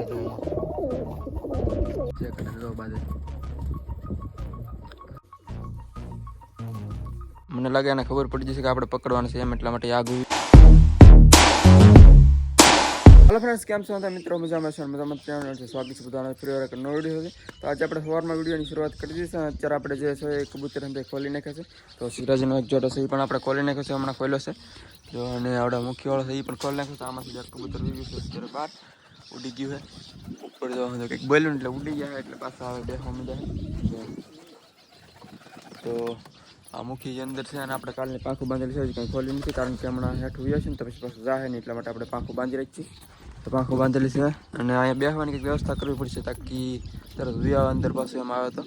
બાજુ ચેક કરી બાજુ મને લાગે એને ખબર પડી જશે કે આપણે પકડવાનું છે એમ એટલા માટે આગળ હેલો ફ્રેન્ડ્સ કેમ છો? બધા મિત્રો મજામાં છો? મજામાં ત્યાં છે. સ્વાગત છે બધાને. ફરી વાર નવો વીડિયો છે તો આજે આપણે સવારમાં વિડીયોની શરૂઆત કરી છે અત્યારે આપણે જે છે એ કબૂતર અંદર ખોલી નાખ્યા છે. તો સિરાજનો એક જોડો છે, એ પણ આપણે ખોલી નાખ્યો છે, હમણાં ખોલ્યો છે. જો અને આપણે મુખ્ય વાળો છે, એ પણ ખોલી નાખ્યો છે. આમાંથી કબૂતર વીવ્યું છે અત્યારે બહાર. ઉડી ગયું છે ઉપર જો કંઈક બોલ્યું એટલે ઉડી ગયા એટલે પાછા આવે બે હોમી જાય. તો આ મુખી જે અંદર છે અને આપણે કાલની પાંખું બાંધેલી છે કંઈ ખોલી નથી કારણ કે હમણાં હેઠું વ્યો છે ને તો પછી પાછું જાહે નહીં એટલા માટે આપણે પાંખું બાંધી રાખી તો પાંખું બાંધેલી છે અને અહીંયા બેસવાની કંઈક વ્યવસ્થા કરવી પડશે તાકી તરત વ્યા અંદર પાછું એમ આવે તો.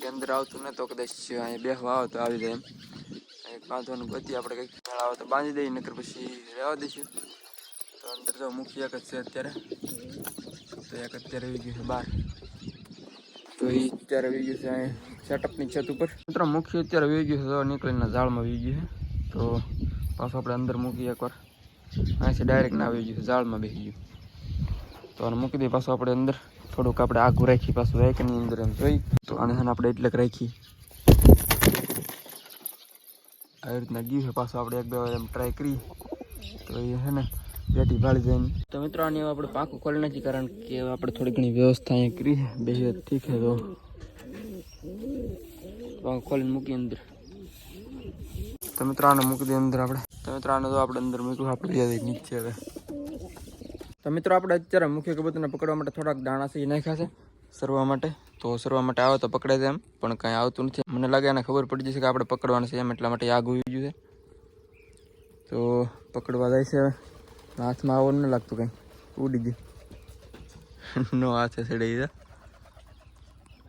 કે અંદર આવતું ન તો કદાચ અહીંયા બેસવા આવે તો આવી જાય એમ. બાંધવાનું ગતિ આપણે કંઈક આવે તો બાંધી દઈએ નકર પછી રહેવા દઈશું. તો અંદર એક જ છે અત્યારે. તો એક અત્યારે આવી ગયું છે બહાર તો એ અત્યારે આવી ગયું છે સેટઅપની છત ઉપર. મિત્રો, મુખ્ય અત્યારે આવી ગયું છે તો નીકળીને ઝાડમાં આવી ગયું છે. તો પાછું આપણે અંદર મૂકી એકવાર. અહીંથી ડાયરેક્ટ ના આવી ગયું છે, ઝાડમાં બેસી ગયું. તો આને મૂકી દઈએ પાછું આપણે અંદર. થોડુંક આપણે આઘું રાખી પાછું વેકની અંદર એમ જોઈ. તો આને આપણે એટલે રાખી આવી રીતના ગયું છે પાછું આપણે એક બે વાર એમ ટ્રાય કરી તો એ છે ને બેટી ભાળી જાય ને. તો મિત્રો, આની આપણે પાકું ખોલી નથી કારણ કે આપણે થોડી ઘણી વ્યવસ્થા અહીંયા કરી છે. બે ઠીક છે તો પાકું ખોલીને મૂકી અંદર. તો મિત્રો, આને મૂકી દઈએ અંદર આપણે. તો મિત્રો, આને તો આપણે અંદર મૂક્યું, આપણે લઈ નીચે હવે. તો મિત્રો, આપણે અત્યારે મુખ્ય કબૂતરને પકડવા માટે થોડાક દાણા સી નાખ્યા છે, સરવા માટે. તો સરવા માટે આવે તો પકડે છે એમ, પણ કાંઈ આવતું નથી. મને લાગે એને ખબર પડી જશે કે આપણે પકડવાનું છે એમ, એટલા માટે આગ ઉઈ છે. તો પકડવા જાય છે હાથમાં આવો ન લાગતું કંઈ. ઉડી ગયું. નો હાથે ગયું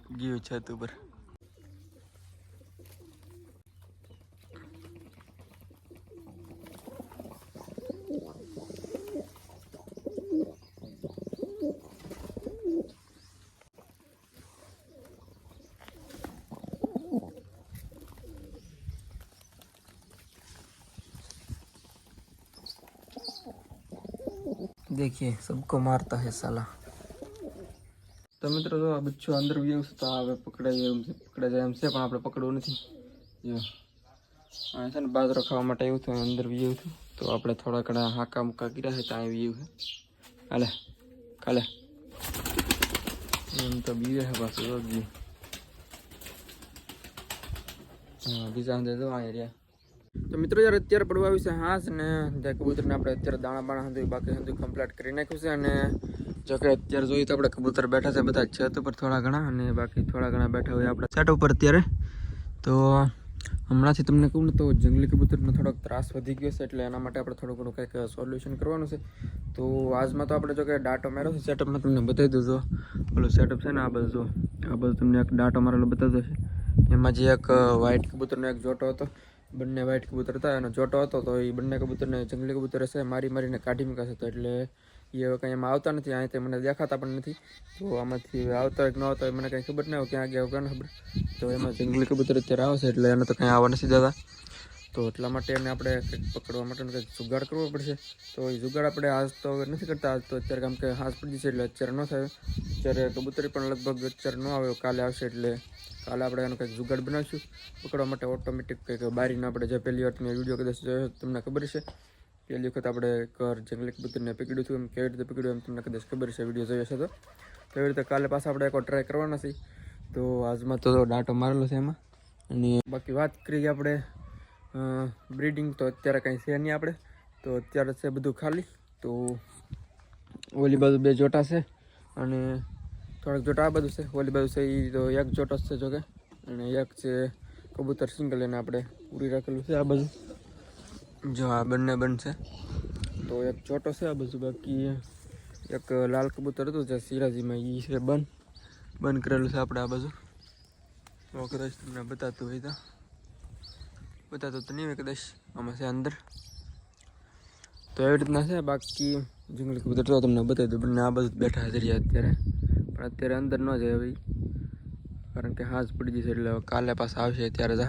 ગયું છત ઉપર देखिए सबको मारता है साला તો મિત્રો જો આ બચ્ચું અંદર વ્યવ છે તો આ હવે પકડાય એમ છે પકડાઈ જાય એમ છે પણ આપણે પકડવું નથી જો આ છે ને બાજરો ખાવા માટે આવ્યું હતું અંદર વ્યવ હતું તો આપણે થોડા ઘણા હાકા મુકા કર્યા છે ત્યાં વ્યવ છે હાલે કાલે એમ તો બીવે છે પાછું જો ગયું હા બીજા અંદર જો અહીંયા રહ્યા તો મિત્રો યાર અત્યારે પડવા આવ્યું છે હાંસ ને જે કબૂતરને આપણે અત્યારે દાણા બાણા હતું બાકી હતું કમ્પ્લીટ કરી નાખ્યું છે અને જો કે અત્યારે જોઈએ તો આપણે કબૂતર બેઠા છે બધા છત ઉપર થોડા ઘણા અને બાકી થોડા ઘણા બેઠા હોય આપણે સેટ ઉપર અત્યારે. તો હમણાંથી તમને કહું ને તો જંગલી કબૂતરનો થોડોક ત્રાસ વધી ગયો છે એટલે એના માટે આપણે થોડું ઘણું કંઈક સોલ્યુશન કરવાનું છે. તો આજમાં તો આપણે જો કે ડાટો માર્યો છે સેટઅપમાં તમને બતાવી દઉં પેલું સેટઅપ છે ને આ બધું જો. આ બધું તમને એક ડાટો મારેલો બતાવી દઉં એમાં જે એક વ્હાઇટ કબૂતરનો એક જોટો હતો. બંને વ્હાઇટ કબૂતર હતા, એનો જોટો હતો, તો એ બંને કબૂતરને જંગલી કબૂતર હશે, મારી મારીને કાઢી મૂકાશે, તો એટલે એ હવે કંઈ એમાં આવતા નથી અહીંથી મને દેખાતા પણ નથી. તો આમાંથી આવતા હોય કે ન આવતા હોય મને કંઈ ખબર ના હોય, ક્યાં ગયા ક્યાં ખબર. તો એમાં જંગલી કબૂતર અત્યારે આવશે, એટલે એને તો કંઈ આવવા નથી દેતા. તો એટલા માટે એને આપણે કંઈક પકડવા માટેનો કંઈક જુગાડ કરવો પડશે. તો એ જુગાડ આપણે આજ તો નથી કરતા. આજ તો અત્યારે કેમ કે હાથ પડી જશે એટલે અત્યારે ન થાય. અત્યારે કબૂતરી પણ લગભગ અત્યારે ન આવ્યો કાલે આવશે એટલે કાલે આપણે એનો કંઈક જુગાડ બનાવીશું. પકડવા માટે ઓટોમેટિક કંઈક બારીને આપણે જે પહેલી વાર તમે વીડિયો કદાચ જોયો તમને ખબર છે પહેલી વખત આપણે ઘર જંગલી કબૂતરને પકડ્યું હતું એમ, કેવી રીતે પકડ્યું એમ તમને કદાચ ખબર છે વીડિયો જોયો છે તો. તેવી રીતે કાલે પાછા આપણે એકવાર ટ્રાય કરવાના છીએ તો આજમાં તો ડાટો મારેલો છે એમાં. અને બાકી વાત કરીએ આપણે બ્રીડિંગ તો અત્યારે કંઈ છે નહીં આપણે. તો અત્યારે છે બધું ખાલી. તો ઓલી બાજુ બે જોટા છે અને થોડાક જોટા આ બધું છે. ઓલી બાજુ છે એ તો એક જોટો છે જોકે. અને એક છે કબૂતર સિંગલ એને આપણે પૂરી રાખેલું છે આ બાજુ. જો આ બંને છે. તો એક ચોટો છે આ બાજુ. બાકી એક લાલ કબૂતર હતું જે સિરાજીમાં એ છે બંધ. બંધ કરેલું છે આપણે આ બાજુ. કદાચ તમને બતાતું હોય તો. બતાતું તો નહીં કદાચ. આમાં છે અંદર. તો એવી રીતના છે, બાકી જંગલ કબૂતર તો તમને બતાવી દઉં, બંને આ બધું બેઠા રહ્યા અત્યારે. પણ અત્યારે અંદર ન જાય ભાઈ કારણ કે હાથ પડી જશે એટલે કાલે પાછા આવશે ત્યારે જ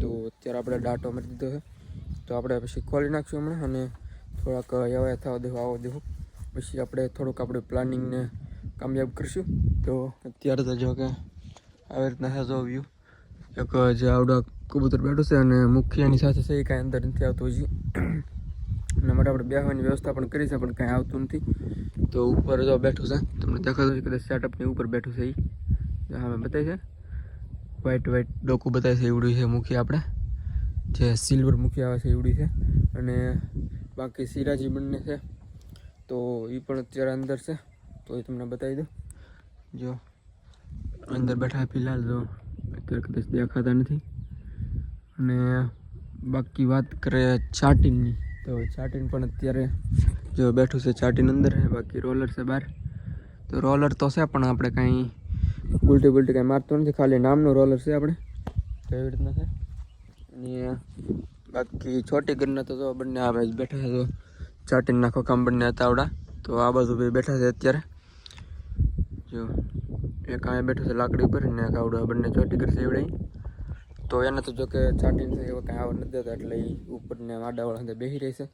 તો અત્યારે આપણે ડાટો મારી દીધો છે. તો આપણે પછી ખોલી નાખશું હમણાં અને થોડાક એવા થવા દેવું, આવો દેવું. પછી આપણે થોડુંક આપણે પ્લાનિંગને કામયાબ કરશું. તો અત્યારે તો જો કે આવી રીતના છે, જો વ્યૂ એક જે આવડો કબૂતર બેઠો છે અને મુખિયાની સાથે છે એ કાંઈ અંદર નથી આવતું હજી. એના માટે આપણે બેહવાની વ્યવસ્થા પણ કરી છે, પણ કાંઈ આવતું નથી. તો ઉપર જો બેઠું છે, તમને દેખાતો છે કદાચ સેટઅપની ઉપર બેઠું છે એ. હા બતાવી છે. વ્હાઈટ વ્હાઈટ ડોકું બતાવે છે, એવડું છે મુખી આપણે. જે સિલ્વર મુખી આવે છે, એવડી છે. અને બાકી સિરાજી બંને છે. તો એ પણ અત્યારે અંદર છે. તો એ તમને બતાવી દઉં. જો, અંદર બેઠા ફિલહાલ જો અત્યારે કદાચ દેખાતા નથી. અને બાકી વાત કરે ચાટીનની તો ચાટીન પણ અત્યારે જો બેઠું છે ચાટીન અંદર, બાકી રોલર છે બહાર. તો રોલર તો છે, પણ આપણે કાંઈ ઉલટી બુલટી કાંઈ મારતો નથી, ખાલી નામનું રોલર છે આપણે. તો એવી રીતના છે. અને બાકી છોટી ઘરના તો જો બંને આવે બેઠા છે, તો ચાટીન નાખો કામ બંને હતા આવડા તો આ બાજુ ભાઈ બેઠા છે અત્યારે. જો, એક આ બેઠો છે લાકડી ઉપર ને એક બંને ચોટી કરશે એવડે. તો એને તો જો કે છાટીને છે એવા કાંઈ આવવા નથી દેતા, એટલે એ ઉપરને આડાવાળા અંદર બેસી રહેશે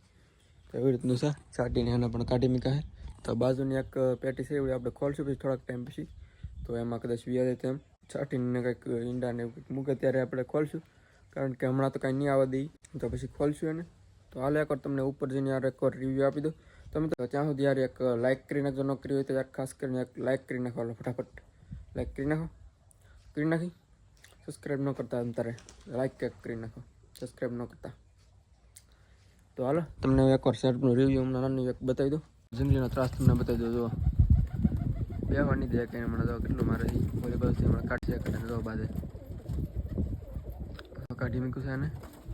તો એવી રીતનું છે, છાટીને એને પણ કાઢી મૂકા છે. તો બાજુની એક પેટી છે એવી આપણે ખોલશું પછી થોડાક ટાઈમ પછી. તો એમાં કદાચ વ્યાજે તેમ છાટીને કંઈક ઈંડાને કંઈક મૂકે ત્યારે આપણે ખોલશું. કારણ કે હમણાં તો કાંઈ નહીં આવવા દઈ. તો પછી ખોલશું એને. તો હાલ એકવાર તમને ઉપર જઈને યાર એકવાર રિવ્યૂ આપી દો તમે તો ત્યાં સુધી યાર એક લાઇક કરી નાખજો ન કરી હોય તો યાર ખાસ કરીને એક લાઇક કરી નાખો ફટાફટ. લાઇક કરી નાખો. કરી નાખી. સબસ્ક્રાઈબ ન કરતા અંતરે લાઈક કેક કરી નાખો સબસ્ક્રાઈબ ન કરતા તો હાલો તમને એકવાર શર્ટનું રિવ્યૂ હમણાં નાની એક બતાવી દો જિંદગીનો ત્રાસ તમને બતાવી દો જો બેવાની દે કે હમણાં તો કેટલું મારે બોલી બસ હમણાં કાઢશે કાઢે દો બાદે કાઢી મૂક્યું છે એને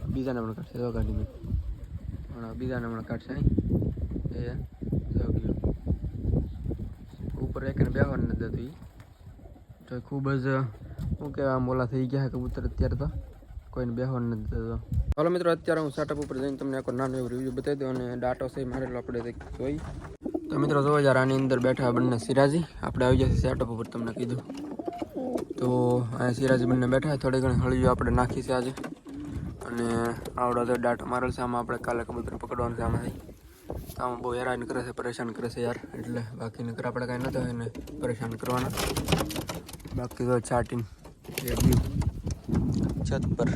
બીજાને પણ કાઢશે જો કાઢી મૂક્યું હમણાં બીજાને હમણાં કાઢશે અહીં એ ઉપર એકને બેવાનું નથી દેતું એ તો ખૂબ જ શું કહેવાય આમ ઓલા થઈ ગયા કબૂતર અત્યારે તો. કોઈને બેહવાનું નથી થતો. ચાલો મિત્રો, અત્યારે હું સેટઅપ ઉપર જઈને તમને એક નાનો એવો રિવ્યૂ બતાવી દઉં અને ડાટો છે મારેલો આપણે જોઈ. તો મિત્રો, જોવો યાર, આની અંદર બેઠા બંને સિરાજી. આપણે આવી જશે સેટઅપ ઉપર, તમને કીધું. તો અહીંયા સિરાજી બંને બેઠા થોડી ઘણી હળીઓ આપણે નાખી છે આજે. અને આવડો તો ડાટો મારેલ છે આપણે કાલે કબૂતર પકડવાનું છે આમાંથી. આમાં બહુ હેરાન કરે છે, પરેશાન કરે છે યાર. એટલે બાકી નકર આપણે કાંઈ નતા હોય ને પરેશાન કરવાના. બાકી તો છાટીને છત પર.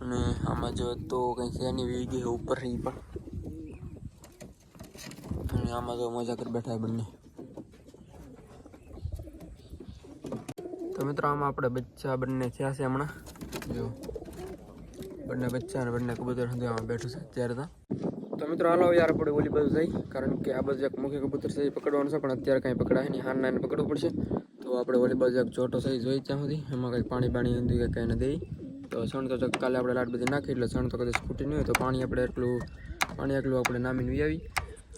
અને આમાં જો તો કંઈ એની ગઈ ઉપર રહી પણ. અને આમાં તો મજા કરી બેઠા બંને. તો મિત્રો, આમાં આપણે બચ્ચા બંને થયા છે હમણાં. જો. બંને બચ્ચા અને બંને કબૂતર સુધી આમાં બેઠું છે અત્યારે તો. તો મિત્રો, હાલો યાર આપણે ઓલી બધું જઈ. કારણ કે આ બધું એક મુખ્ય કબૂતર છે, એ પકડવાનું છે, પણ અત્યારે કાંઈ પકડાય નહીં. હારના નાને પકડવું પડશે. તો આપણે વળી બાજુ એક થઈ એ જોઈ ત્યાં સુધી, એમાં કંઈક પાણી પાણી ઊંધી કે કંઈ ન દઈ તો સણ તો કાલે આપણે લાટ બધી નાખી, એટલે સણ તો કદાચ ખૂટી નહીં હોય તો પાણી આપણે એટલું પાણી એટલું આપણે નામીને વી આવી.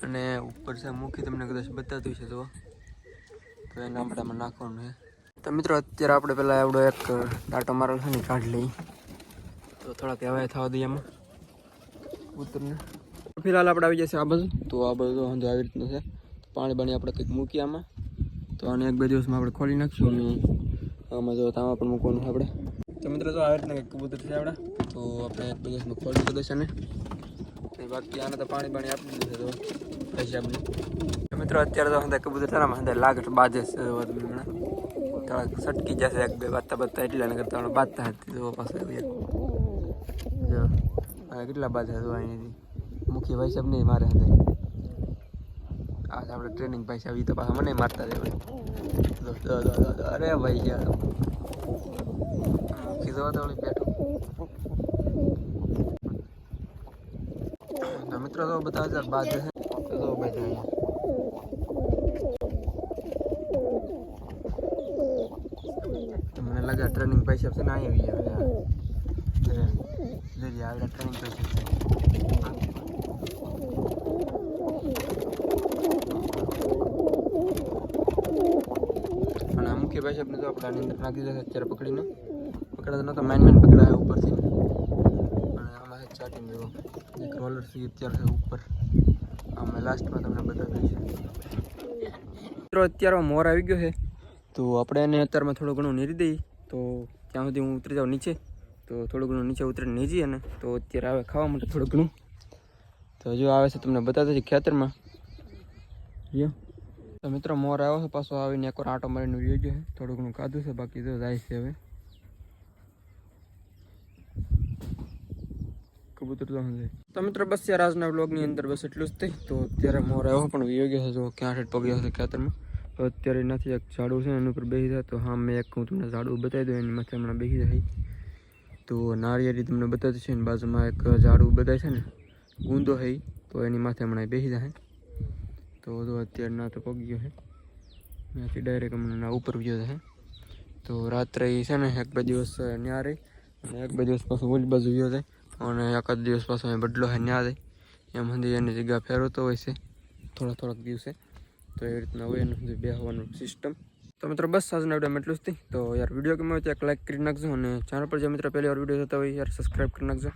અને ઉપર છે મૂકી, તમને કદાચ બતાવતું છે તો તો એના આપણે આમાં નાખવાનું છે. તો મિત્રો, અત્યારે આપણે પહેલાં આવડો એક ડાટો મારેલો છે ને, કાઢ લઈ તો થોડાક હવાય થવા દઈએ એમાં. ઉતરને ફિલહાલ આપણે આવી જશે આ બાજુ. તો આ બધું વાંધો આવી રીતનું છે. પાણી બાણી આપણે કંઈક મૂકીએ આમાં. તો આને એક બે દિવસમાં આપણે ખોલી નાખીશું અને આમાં જો તામાં પણ મૂકવાનું આપણે. તો મિત્રો જો આવી રીતના કબૂતર છે આપણે, તો આપણે એક બે દિવસમાં ખોલી દીધું છે ને બાકી આને તો પાણી પાણી આપી દીધું તો પૈસા આપણે મિત્રો અત્યારે તો અંદર કબૂતર છે હંધા લાગે બાજે છે થોડાક સટકી જશે, એક બે બાતતા બાતતા એટલે કરતા બાતતા હતી તો પાસે કેટલા બાજા હતું અહીંયાથી? મુખ્ય ભાઈ સાહેબ નહીં મારે હંધે આ છે આપણે ટ્રેનિંગ પૈસા આવી તો પાછા મને મારતા રહે અરે ભાઈ યાર. કીધો હતો વળી બેઠો. મિત્રો તો બધા હજાર બાદ છે તો બધા મને લાગે ટ્રેનિંગ પૈસા છે ને આવી આવે લઈ આવે ટ્રેનિંગ પૈસા આ ભાઈ સાહેબને તો આપણે આની અંદર નાખી દીધા અત્યારે પકડીને. પકડાતો નતો માઇન માઇન પકડાય ઉપરથી. અને આમાં ચાટીને જેવો એક રોલરથી અત્યારે ઉપર. આમાં લાસ્ટમાં તમને બતાવી છે મિત્રો, અત્યારે મોર આવી ગયો છે. તો આપણે એને અત્યારમાં થોડું ઘણું નીરી દઈએ. તો ત્યાં સુધી હું ઉતરી જાઉં નીચે. તો થોડું ઘણું નીચે ઉતરીને નીચી અને તો અત્યારે આવે ખાવા માટે થોડું ઘણું. તો હજુ આવે છે, તમને બતાવતા છે ખેતરમાં. રિયો તો મિત્રો, મોર આવ્યો છે પાછો, આવીને એકવાર આટો મારીને રહ્યો છે. થોડું ઘણું ખાધું છે, બાકી તો જાય છે હવે. કબૂતર તો સમજે તો મિત્રો, બસ યાર, આજના બ્લોગની અંદર બસ એટલું જ થઈ. તો અત્યારે મોર આવ્યો પણ વિયો ગયો છે, જો ક્યાં ઠેઠ પગ્યો છે ખેતરમાં. તો અત્યારે નથી, એક ઝાડું છે એની ઉપર બેસી જાય. તો હા, મેં એક હું તમને ઝાડું બતાવી દઉં, એની માથે હમણાં બેસી જાય. તો નારિયેળી તમને બતાવતી છે ને બાજુમાં એક ઝાડું બતાવે છે ને, ગુંદો હઈ તો એની માથે હમણાં બેસી જાય. તો જો અત્યારે ના તો પગી ગયો છે ત્યાંથી ડાયરેક્ટ અમને ના ઉપર ગયો છે. તો રાત્રે છે ને એક બે દિવસ ન્યા રહી અને એક બે દિવસ પાછો ઓલી બાજુ ગયો છે અને એકાદ દિવસ પાછો અહીં બદલો છે, ન્યા જાય એમ સુધી એની જગ્યા ફેરવતો હોય છે. થોડા થોડાક દિવસે. તો એ રીતના હોય એનું બધું બેહવાનું સિસ્ટમ તો મિત્રો બસ આજના વિડીયોમાં એટલું જ થઈ તો યાર વીડિયો ગમ્યો હોય તો એક લાઇક કરી નાખજો અને ચેનલ પર જે મિત્રો પહેલી વાર વીડિયો જોતા હોય યાર સબસ્ક્રાઈબ કરી નાખજો.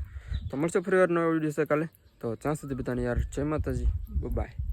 તો મળશે ફરી વાર નવો વીડિયો છે કાલે. તો ત્યાં સુધી બધાને યાર જય માતાજી. બાય